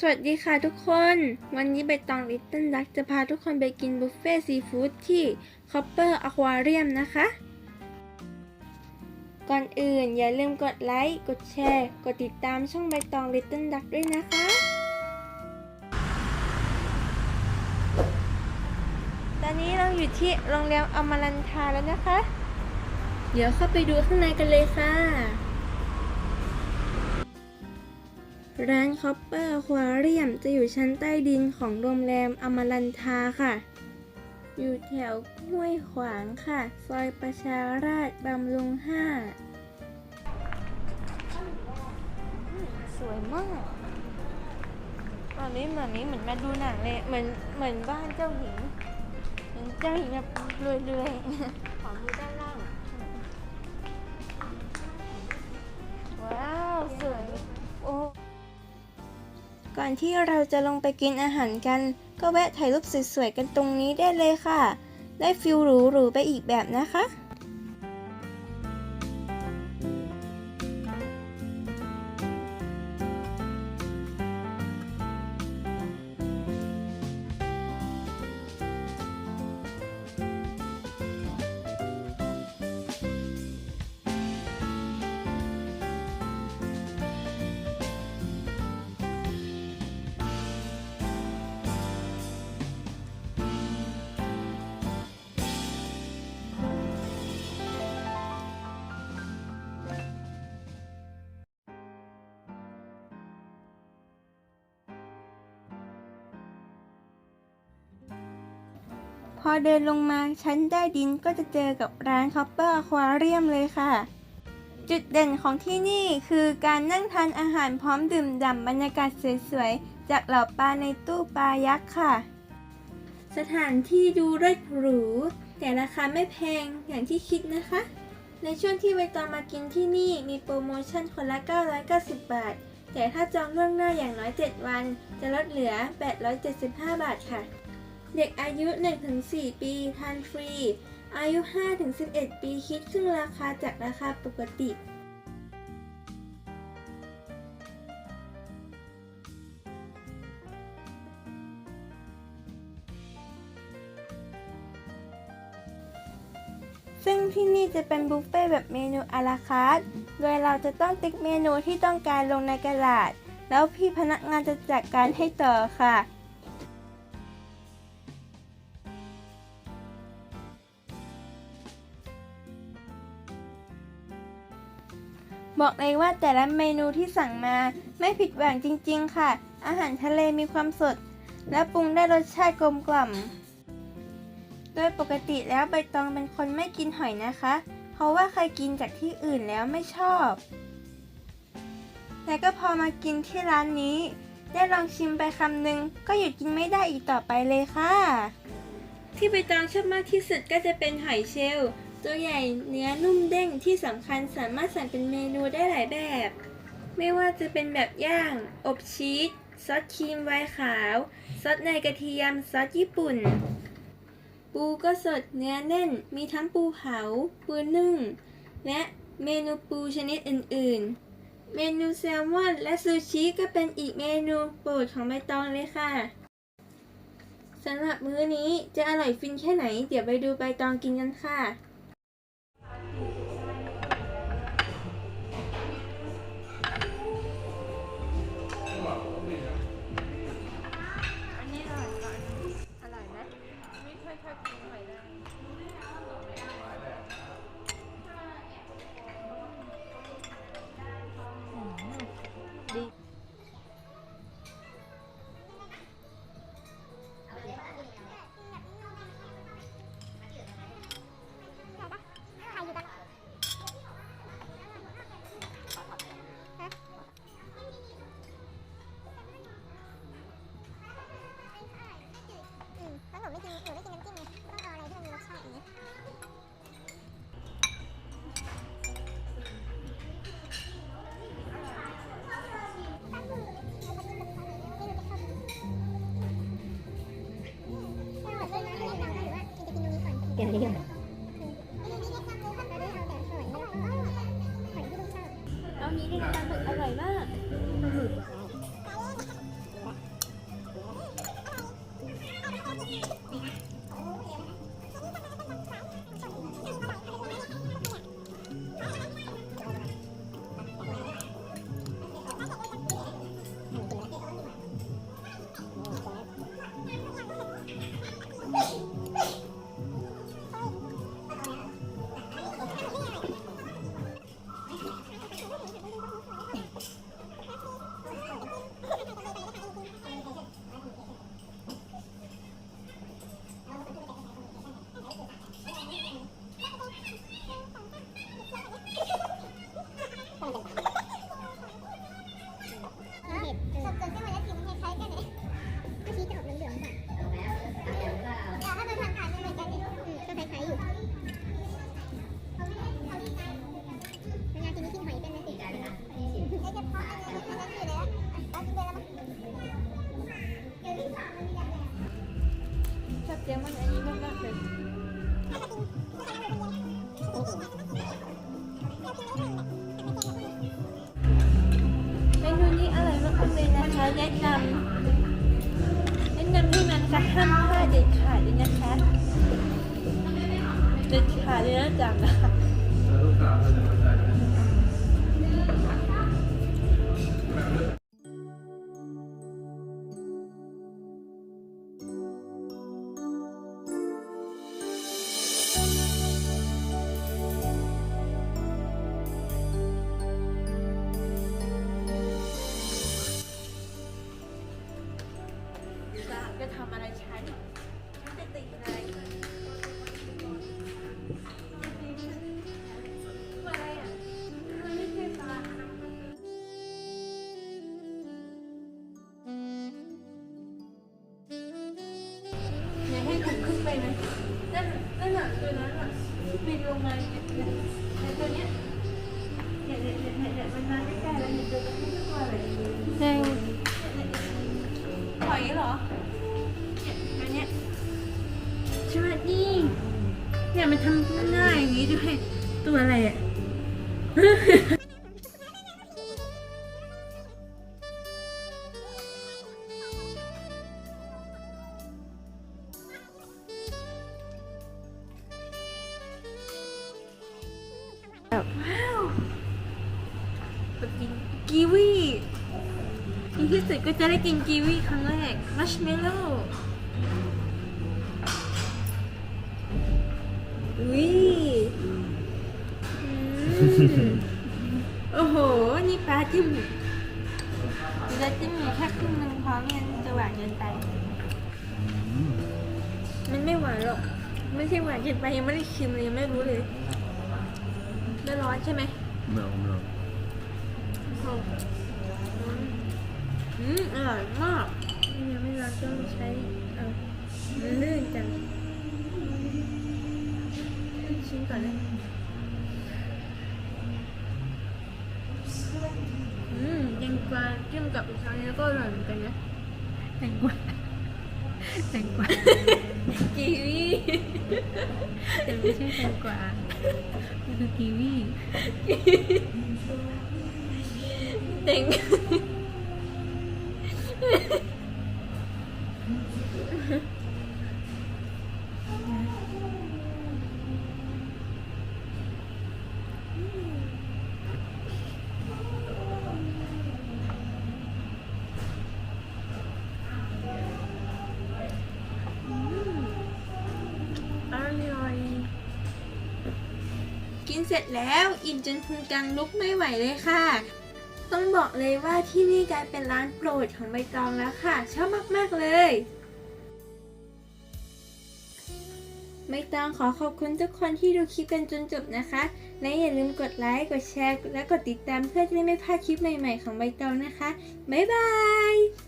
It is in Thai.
สวัสดีค่ะทุกคน วันนี้ใบตองลิตเติ้ลดักจะพาทุกคนไปกินบุฟเฟ่ซีฟู้ดที่คอปเปอร์อควาเรียนะคะ ก่อนอื่นอย่าลืมกดไลค์ กดแชร์ กดติดตามช่องใบตองลิตเติ้ลดักด้วยนะคะ ตอนนี้เราอยู่ที่โรงแรมอมรันทาแล้วนะคะ เดี๋ยวเข้าไปดูข้างในกันเลยค่ะ ร้านคอปเปอร์ควาเรียมจะอยู่ชั้นใต้ดินของโรงแรมอมรันทาค่ะ อยู่แถวห้วยขวางค่ะ ซอยประชาราษฎร์บำรุงห้า สวยมากตอนนี้เหมือนนี้เหมือนมาดูหนังเลย เหมือนเหมือนบ้านเจ้าหญิงเหมือนเจ้าหญิงแบบรวยๆขอมือด้านล่าง ว้าว สวยโอ้ ก่อนที่เราจะลงไปกินอาหารกัน ก็แวะถ่ายรูปสวยๆกันตรงนี้ได้เลยค่ะ ได้ฟิลหรูๆไปอีกแบบนะคะ อเดินลงมาชั้นใต้ดินก็จะเจอกับร้านคอปเปอร์อควาเรียมเลยค่ะ จุดเด่นของที่นี่คือการนั่งทานอาหารพร้อมดื่มด่ำบรรยากาศสวยๆ จากเหล่าปลาในตู้ปลายักษ์ค่ะ สถานที่ดูเลิศหรู แต่ราคาไม่แพงอย่างที่คิดนะคะ ในช่วงที่ใบตองมากินที่นี่มีโปรโมชั่นคนละ 990 บาท แต่ถ้าจองล่วงหน้าอย่างน้อย 7 วัน จะลดเหลือ 875 บาทค่ะ เด็กอายุ 1-4 ปีทานฟรี อายุ 5-11 ปีคิดครึ่งราคาจากราคาปกติซึ่งที่นี่จะเป็นบุฟเฟ่ต์แบบเมนูอาราคาร์ทโดยเราจะต้องติ๊กเมนูที่ต้องการลงในกระดาษ แล้วพี่พนักงานจะจัดการให้ต่อค่ะ บอกเลยว่าแต่ละเมนูที่สั่งมาไม่ผิดหวังจริง ๆ ค่ะ อาหารทะเลมีความสด และปรุงได้รสชาติกลมกล่อม โดยปกติแล้วใบตองเป็นคนไม่กินหอยนะคะ เพราะว่าเคยกินจากที่อื่นแล้วไม่ชอบ แต่ก็พอมากินที่ร้านนี้ ได้ลองชิมไปคำหนึ่งก็หยุดกินไม่ได้อีกต่อไปเลยค่ะ ที่ใบตองชอบมากที่สุดก็จะเป็นหอยเชลล์ ตัวใหญ่เนื้อนุ่มเด้งที่สำคัญสามารถสั่งเป็นเมนูได้หลายแบบ ไม่ว่าจะเป็นแบบย่าง อบชีสซอสครีมไวน์ขาวซอสในกระเทียมซอสญี่ปุ่น ปูก็สดเนื้อแน่น มีทั้งปูเผา ปูนึ่ง และเมนูปูชนิดอื่น ๆ เมนูแซลมอนและซูชิก็เป็นอีกเมนูโปรดของใบตองเลยค่ะสำหรับมื้อนี้จะอร่อยฟินแค่ไหน เดี๋ยวไปดูใบตองกินกันค่ะ นี้ด้วนะปลาหมึก แนะนำแนะนำให้มันจะห้ามพลาดเด็ดขาดเลยนะคะเด็ดขาดเลยนะจังนะ ตัวนั้นอะบินลงมาเนี่ยไอ้ตัวเนี้ยเนี่ยเนี่ยเนี่ยเนี่ยมันมาใกล้ๆแล้วเนี่ยตัวนี้ไม่ตัวอะไรแดงหอยเหรอเนี่ยอันเนี้ยสวัสดีเนี่ยมันทำหน้าอย่างนี้ด้วยตัวอะไรอะ แบบกินกีวีในที่สุดก็จะได้กินกีวีครั้งแรกมัชเมลโล่อุ้ยอืมโอ้โห นี่ปลาจิ้มจะจิ้มอยู่แค่ครึ่งนึงพอไม่งั้นจะหวานเกินไป มันไม่หวานหรอก ไม่ใช่หวานเกินไปยังไม่ได้ชิมเลยยังไม่รู้เลยไม่ร้อนใช่ไหม No, no. อื มอร่อยมากยังไม่ร้อนต้องใช้เอามันลื่นจังชิมก่อนเลยอืมแตงกวาจิ้มกับอีกครั้งนี้ก็อร่อยเหมือนกันนะแตงกวาแตงกวากีวีแต่ไม่ใช่แตงกวามันคือกีวี เต็งอร่อย กินเสร็จแล้ว อิ่มจนพุงกังลุกไม่ไหวเลยค่ะ ต้องบอกเลยว่าที่นี่กลายเป็นร้านโปรดของใบตองแล้วค่ะ ชอบมากๆเลยใบตองขอขอบคุณทุกคนที่ดูคลิปกันจนจบนะคะ และอย่าลืมกดไลค์ กดแชร์ และกดติดตามเพื่อจะได้ไม่พลาดคลิปใหม่ๆของใบตองนะคะ บ๊ายบาย